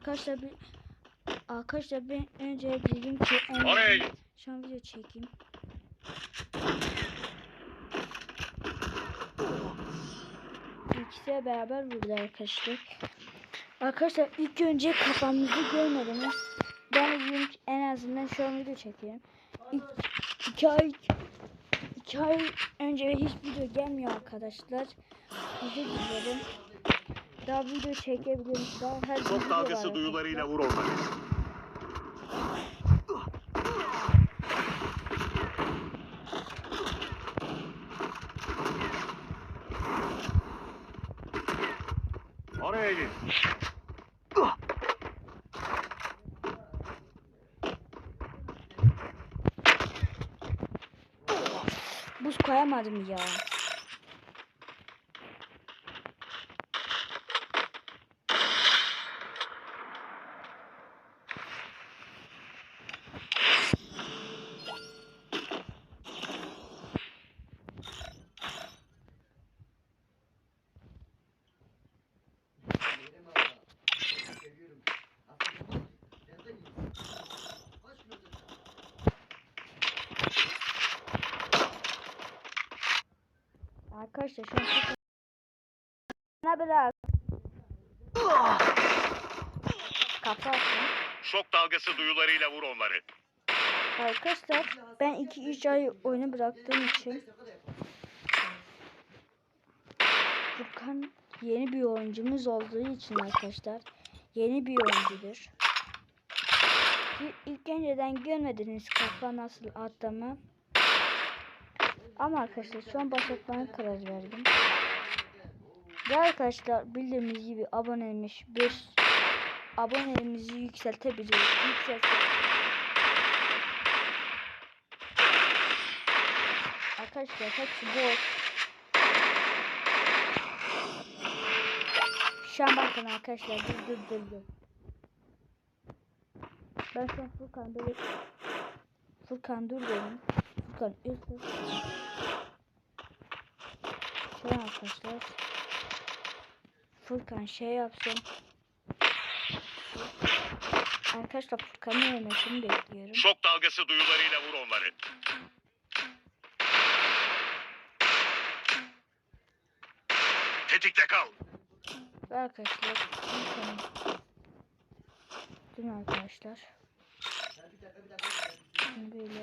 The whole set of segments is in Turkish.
Arkadaşlar bir Arkadaşlar ben önce dedim ki git. şu an video çekeyim. İkisi beraber vurdu arkadaşlar. Arkadaşlar ilk önce kafamızı görmediniz. Ben dedim en azından şu an video çekeyim. İlk, iki ay iki ay önce hiç video gelmiyor arkadaşlar. Özür dilerim. Daha video çekebilirim. Daha her Şok dalgası duyularıyla vur onları. Oraya git. Buz koyamadım ya. Arkadaşlar şu an Ne bırak. Kafa atın. Şok dalgası duyularıyla vur onları. Arkadaşlar ben 2-3 ay oyunu bıraktığım için Furkan yeni bir oyuncumuz olduğu için arkadaşlar yeni bir oyuncudur. İlk önceden görmediniz kafa nasıl attığımı. Ama arkadaşlar şu an başlatmaya karar verdim. Ve arkadaşlar bildiğimiz gibi abonemiz 5 abonemizi yükseltebiliyoruz. Yükseltebiliyoruz. Arkadaşlar hepsi boş. Şu an bakın arkadaşlar dur dur dur dur. Ben şu an Furkan böyle Furkan dur dedim. Furkan üst Şu an arkadaşlar Furkan şey yapsın. Arkadaşlar Furkan'ın yemesini bekliyorum. Şok dalgası duyularıyla vur onları. Tetikte kal. Ve arkadaşlar Furkan'ın Dün arkadaşlar Şimdi böyle Alamadım. Arkadaşlar videomuzu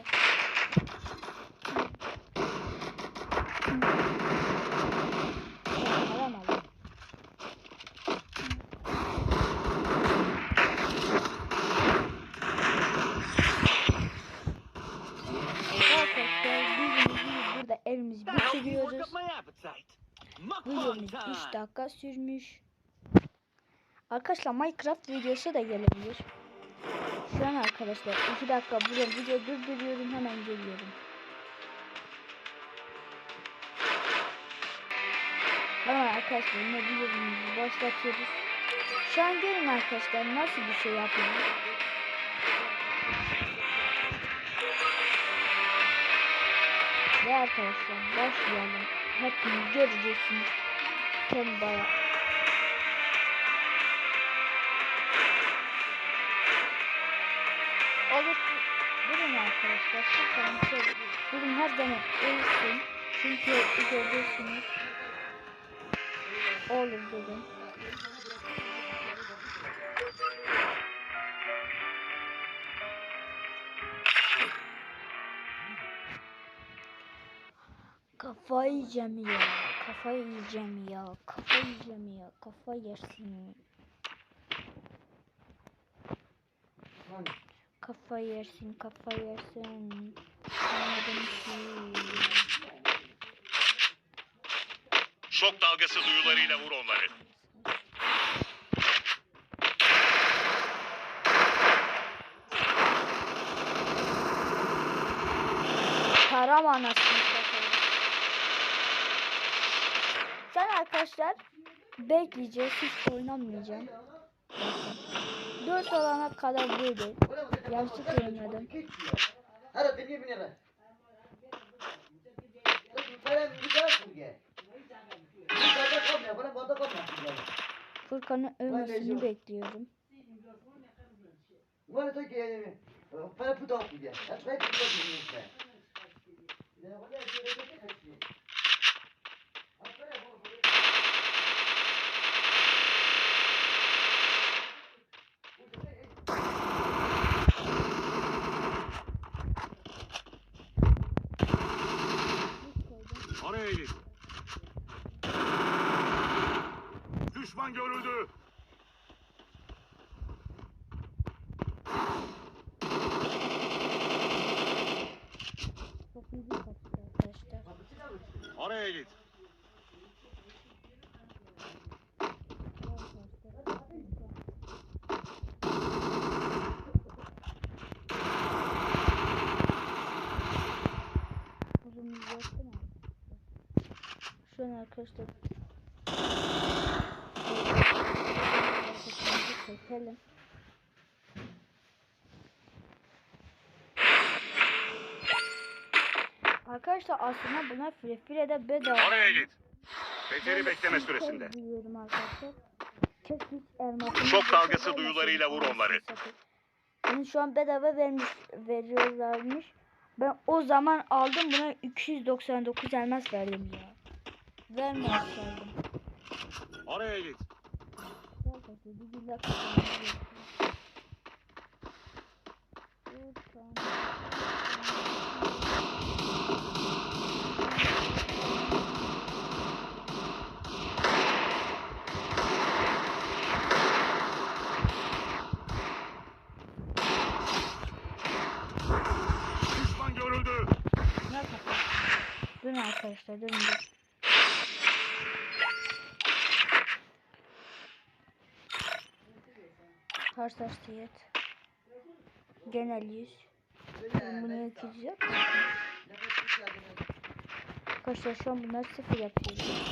burada evimizi bitiriyoruz. Videomuz 3 dakika sürmüş. Arkadaşlar Minecraft videosu da gelebilir. Şu an arkadaşlar 2 dakika burada video durduruyorum hemen geliyorum. Tamam arkadaşlar yine videomuzu başlatıyoruz. Şu an görün arkadaşlar nasıl bir şey yapıyoruz. Ve arkadaşlar başlayalım. Hepiniz göreceksiniz. Kendi baya. Olur. Durun arkadaşlar. Lütfen şöyle. Durun her zaman ölsün. Çünkü göreceksiniz. Olur dedim. Kafayı yiyeceğim ya. Kafayı yiyeceğim ya. Kafayı yiyeceğim ya. Kafa yersin. Kafa yersin. Kafa yersin. Anladım ki. Şok dalgası duyularıyla vur onları. Param anasını satayım. Sen arkadaşlar bekleyeceğiz. Hiç oynamayacağım. Bakın. 4 olana kadar böyle. Yanlışlıkla oynadım. Porque. Bunda komma, bana bunda Düşman görüldü. Çok iyi kaçtı arkadaşlar. Oraya git. Şu an arkadaşlar çekelim. Arkadaşlar aslında buna Freefire'de bedava. Oraya git. Beteri bekleme süresinde. Biliyorum arkadaşlar. Tek hiç elmasını Şok dalgası duyularıyla vur onları. Bunu şu an bedava vermiş veriyorlarmış. Ben o zaman aldım buna 299 elmas verdim ya. Vermez verdim. Oraya git. Arkadaşlar bir güzel kazanıyoruz. Düşman görüldü. Durun arkadaşlar durun diyet. Genel yüz. Ben bunu yakacağım. Arkadaşlar şu an bunlar sıfır yapıyoruz.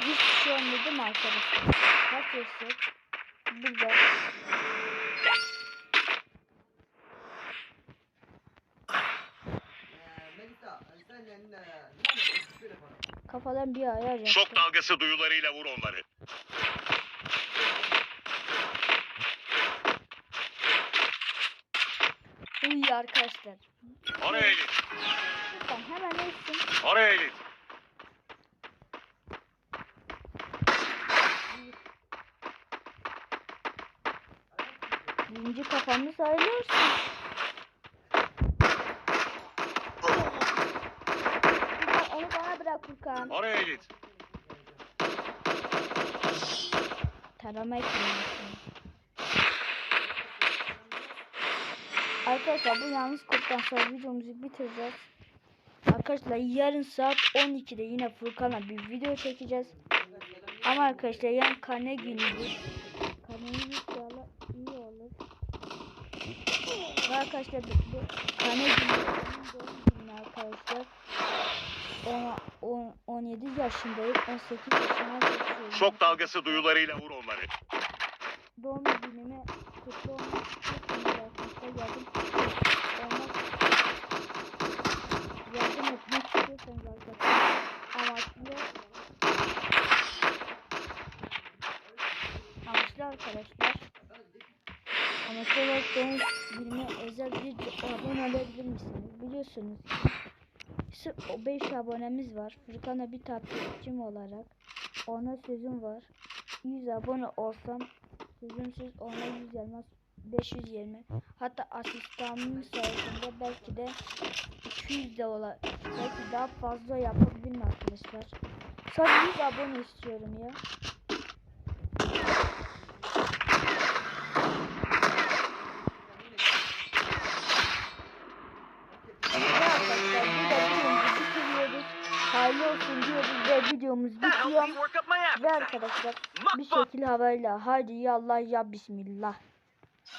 Hiç şey olmadı mı arkadaşlar? Yaşlık? Burada. Melisa, sen ne? Şöyle bana. Kafadan bir ayar. Şok dalgası duyularıyla vur onları. Uy arkadaşlar. Oraya git. Lütfen hemen ölsün. Oraya git. Birinci kafamı sayılıyorsun. Furkan onu bana bırak Furkan. Oraya git. Tarama eklemişsin. Arkadaşlar bu yalnız koddan sonra videomuzu bitireceğiz. Arkadaşlar yarın saat 12'de yine Furkan'la bir video çekeceğiz. Ama arkadaşlar yarın karne günüdür. Karnemiz inşallah iyi olur. Ve arkadaşlar bu, bu karne yaşındayım. 18 yaşına geçiyorum. Şok dalgası duyularıyla vur onları. doğum günüme kutlu olmak istiyorsanız arkadaşlar yardım olmak yardım etmek istiyorsanız arkadaşlar amaçlı amaçlı arkadaşlar amaçlı olarak benim birine özel bir abone olabilir misiniz biliyorsunuz ki sırf o 5 abonemiz var Furkan'a bir takipçim olarak ona sözüm var 100 abone olsam Sözümsüz ona 100 elmas 520 hatta asistanımın sayesinde belki de 200 de ola belki daha fazla yapabilirim arkadaşlar. Sadece 100 abone istiyorum ya. Bitiyor. Ve arkadaşlar bir şekil havayla haydi yallah ya bismillah.